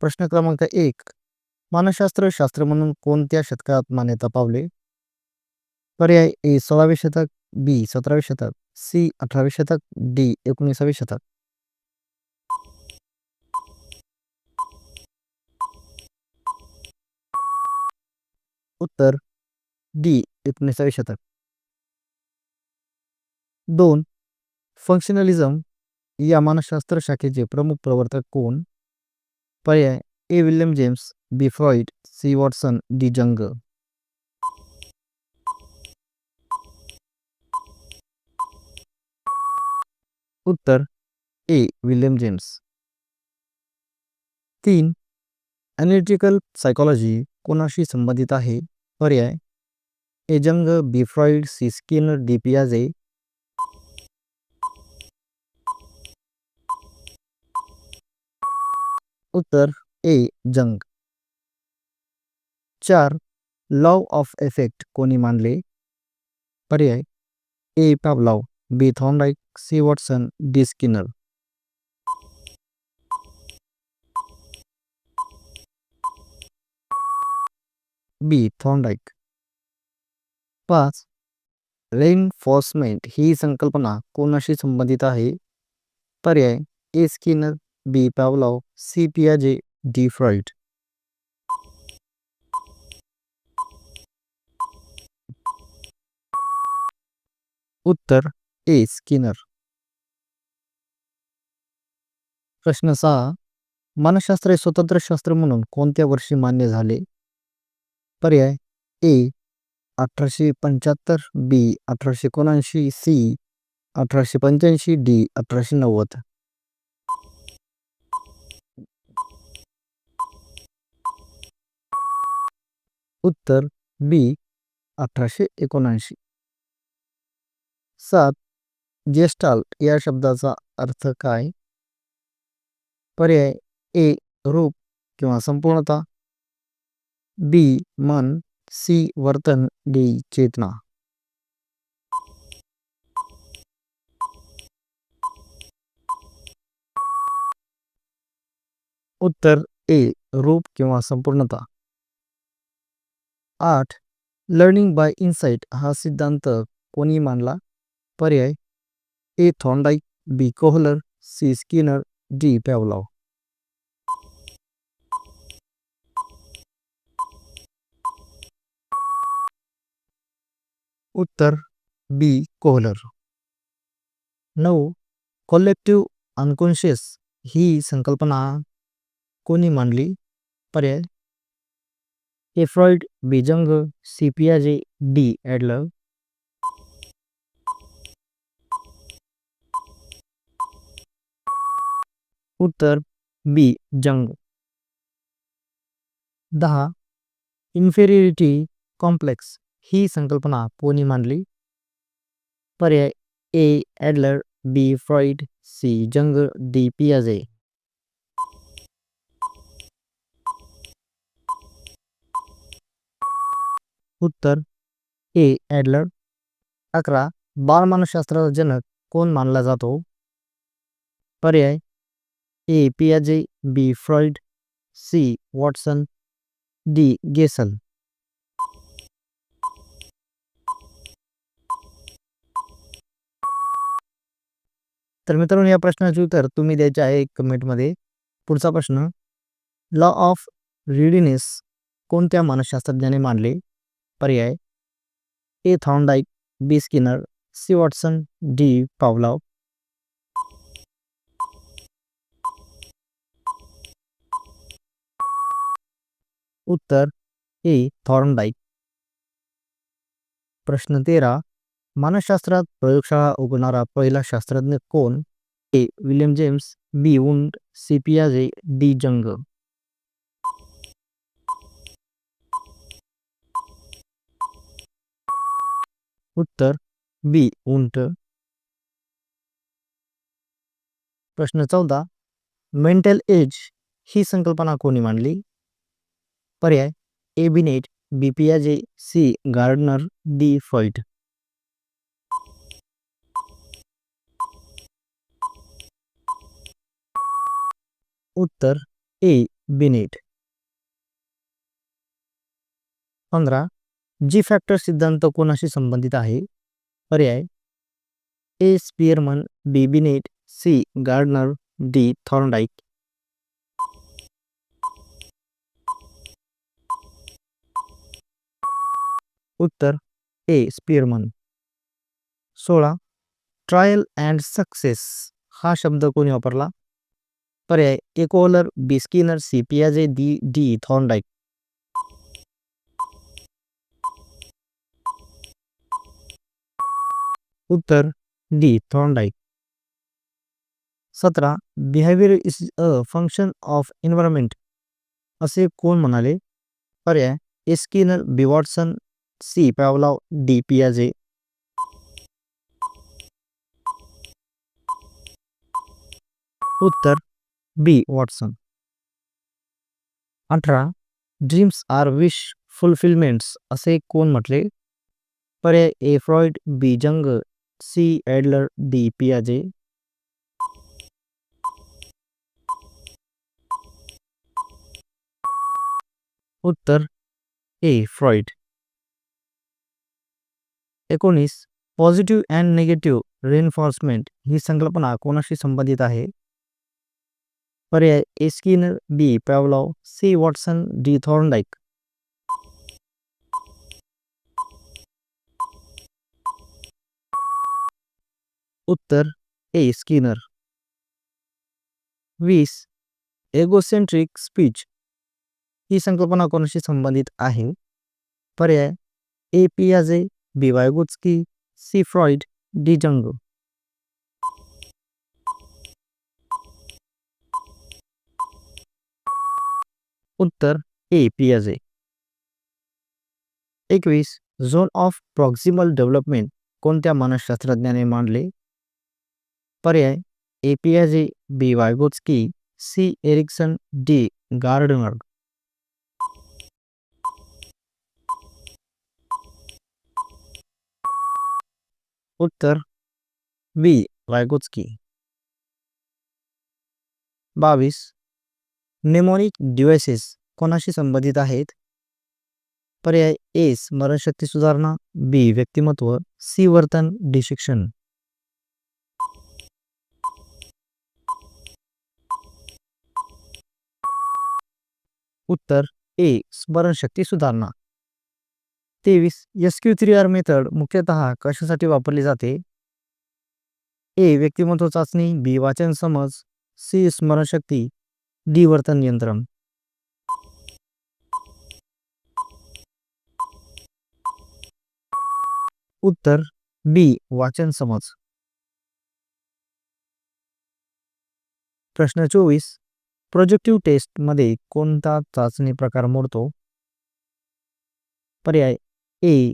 प्रश्न क्रमांक एक. मानसशास्त्र शास्त्र म्हणून कोणत्या शतकात मान्यता पावले? पर्याय ए सोळावे शतक बी सतरावे शतक सी अठरावे शतक डी एकोणीसावे शतक. उत्तर डी एकोणीसावे शतक. दोन. फंक्शनलिझम या मानसशास्त्र शाखेचे प्रमुख प्रवर्तक कोण? पर्याय A. William James, B. Freud, C. Watson, D. Jung Uttar, A. William James. तीन ॲनालिटिकल सायकॉलॉजी कोणाशी संबंधित आहे? पर्याय A. Jung B. Freud, C. Skinner, D. पियाजे उत्तर ए जंग. चार लॉ ऑफ़ इफ़ेक्ट कोणी मानले? पर्याय. A Pavlov B Thorndike C Watson D Skinner B Thorndike पाच रेनफोर्समेंट ही संकल्पना कोणाशी संबंधित आहे? पर्याय. A Skinner B Pavlov C पियाजे D Freud. उत्तर ए स्किनर. प्रश्न सहा मानसशास्त्र हे स्वतंत्र शास्त्र म्हणून कोणत्या वर्षी मान्य झाले? पर्याय ए अठराशे पंच्याहत्तर बी अठराशे एकोणऐंशी सी अठराशे पंच्याऐंशी डी अठराशे नव्वद. उत्तर बी अठराशे एकोणऐंशी. सात जेस्टाल्ट या शब्दाचा अर्थ काय? पर्याय ए रूप किंवा संपूर्णता. बी मन. सी वर्तन. डी चेतना. उत्तर ए रूप किंवा संपूर्णता. आठ. लर्निंग बाय इन्साइट हा सिद्धांत कोणी मानला पर्याय? A. Thorndike B. Kohler C. Skinner D. Pavlov Uttar B. Kohler. नऊ. कॉलेक्टिव्ह अनकॉन्शियस ही संकल्पना कोणी मांडली? पर्याय? जंग सी पियाजे डी ॲडलर उत्तर बी जंग दहा इन्फेरियरिटी कॉम्प्लेक्स ही संकल्पना कोणी मांडली? पर्याय ए ॲडलर B Freud, C Jung, D पियाजे उत्तर ए. ॲडलर अकरा. बालमानसशास्त्राचा जनक कोण मानला जातो? पर्याय A. पियाजे B. Freud C. Watson D. Gesell. तर मित्रांनो या प्रश्नाचे उत्तर तुम्ही द्यायचे आहे कमेंटमध्ये. पुढचा प्रश्न लॉ ऑफ रिडीनेस कोणत्या मानसशास्त्रज्ञाने मानले पर्याय। A Thorndike B Skinner, C Watson, D Pavlov. Uttar, A Thorndike प्रश्न तेरा, मानसशास्त्रात प्रयोगशाळा उघडणारा पहिला शास्त्रज्ञ कोण? A William James, B Wundt, C पियाजे, D Jung. उत्तर बी, उंट. प्रश्न चौदा. मेंटल एज ही संकल्पना कोणी मांडली? पर्याय ए बिनेट बी पियाजे सी गार्डनर डी फ्रॉइड उत्तर ए बिनेट पंधरा. जी फॅक्टर सिद्धांत कोणाशी संबंधित आहे. पर्याय. A Spearman B Binet C Gardner D Thorndike Uttar. A Spearman सोळा. ट्रायल अँड सक्सेस हा शब्द कोणी वापरला? पर्याय. A Kohler B Skinner C पियाजे D D Thorndike उत्तर डी थॉर्नडाईक सतरा, behaviour is a function of environment असे कोण म्हणाले? पर्याय A Skinner B Watson C, Pavlov, D, पियाजे। उत्तर, बी, वॉटसन। अठरा, ड्रीम्स आर विश फुलफिलमेंट्स, असे कोण म्हटले? पर्याय, A, Freud, B Jung C Adler D पियाजे। उत्तर, ए, फ्रॉइड। एकोणीस, पॉझिटिव्ह अँड निगेटिव्ह रेनफॉर्समेंट ही संकल्पना कोणाशी संबंधित आहे? पर्याय A, Skinner, B, Pavlov, C, Watson, D, Thorndike. Uttar, A, Skinner. वीस एगोसेंट्रिक स्पीच ही संकल्पना कोणाशी संबंधित आहे? पर्याय, A पियाजे B Vygotsky C, Freud, D, Jung. उत्तर, ए पियाजे एकवीस झोन ऑफ़ प्रॉक्सिमल डेव्हलपमेंट कोणत्या मानसशास्त्रज्ञाने मांडले? पर्याय. A B Vygotsky C Erikson D Gardner Uttar B Vygotsky बावीस. नेमोनिक डिव्हायसेस कोणाशी संबंधित आहेत? पर्याय ए स्मरणशक्ती सुधारणा. बी व्यक्तिमत्व. सी वर्तन डी शिक्षण उत्तर ए स्मरणशक्ती सुधारणा. तेवीस S Q three R method मुख्यतः कशासाठी वापरली जाते? ए व्यक्तिमत्व चाचणी बी वाचन समज सी स्मरणशक्ती डी वर्तन नियंत्रण. उत्तर बी वाचन समज. प्रश्न चोवीस प्रोजेक्टिव्ह टेस्टमध्ये कोणता चाचणी प्रकार मोडतो? पर्याय A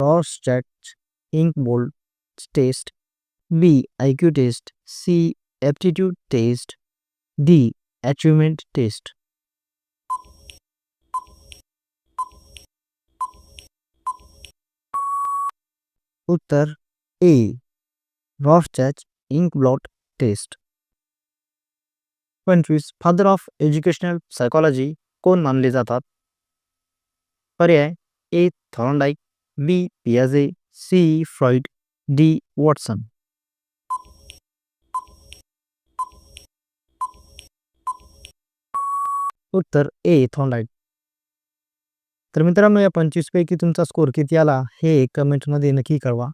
Rorschach ink blot test. B I Q test. C aptitude test. D achievement test. Uttar A Rorschach ink blot test. पंचवीस फादर ऑफ एज्युकेशनल सायकॉलॉजी कोण मानले जातात? पर्याय ए थॉर्नडाईक बी पियाजे सी फ्रॉइड डी वॉटसन. उत्तर A Thorndike तर मित्रांनो या पंचवीसपैकी तुमचा स्कोर किती आला हे कमेंटमध्ये नक्की कळवा.